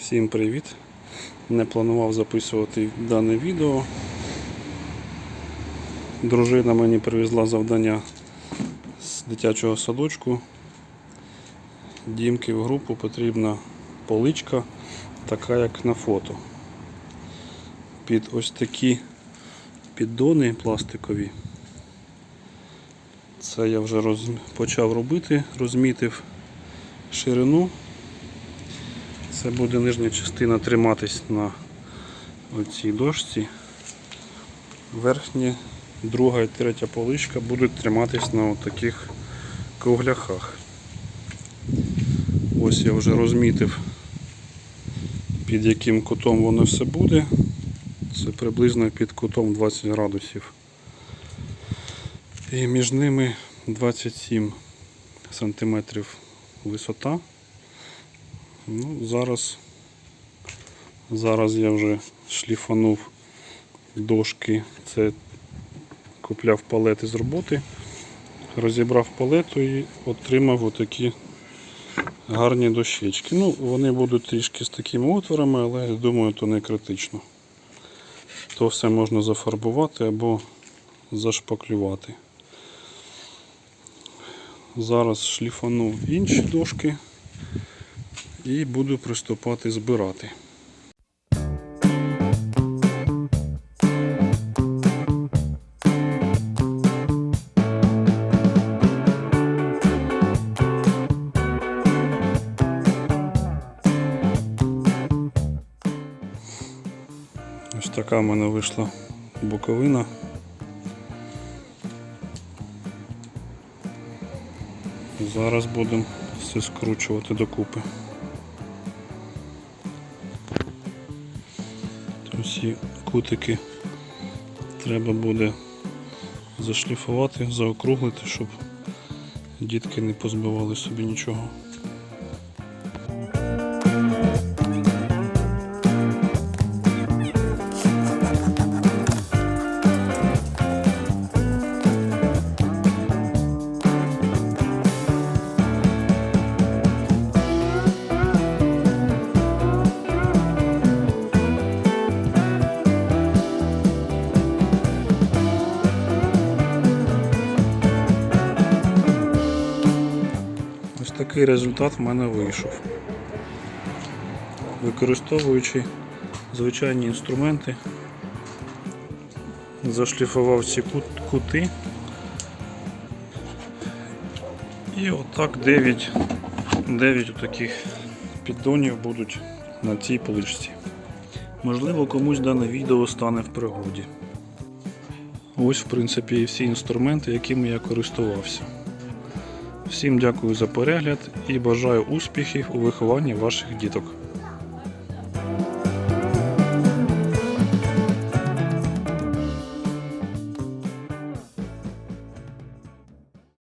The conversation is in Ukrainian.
Всім привіт! Не планував записувати дане відео. Дружина мені привезла завдання з дитячого садочку. Дімки в групу потрібна поличка, така як на фото. Під ось такі піддони пластикові. Це я вже роз... почав робити, розмітив ширину. Це буде нижня частина триматись на оцій дошці. Верхня, друга і третя поличка будуть триматись на таких кругляхах. Ось я вже розмітив, під яким кутом воно все буде. Це приблизно під кутом 20 градусів. І між ними 27 сантиметрів висота. Ну, зараз, зараз я вже шліфанув дошки. Це купляв палети з роботи, розібрав палету і отримав отакі гарні дощечки. Ну, вони будуть трішки з такими отворами, але я думаю, то не критично. То все можна зафарбувати або зашпаклювати. Зараз шліфанув інші дошки і буду приступати збирати. Ось така в мене вийшла боковина. Зараз будемо все скручувати докупи. Усі кутики треба буде зашліфувати, заокруглити, щоб дітки не позбивали собі нічого. Такий результат в мене вийшов. Використовуючи звичайні інструменти, зашліфував ці кут- кути. І отак 9, 9 таких піддонів будуть на цій поличці. Можливо, комусь дане відео стане в пригоді. Ось, в принципі, і всі інструменти, якими я користувався. Всім дякую за перегляд і бажаю успіхів у вихованні ваших діток.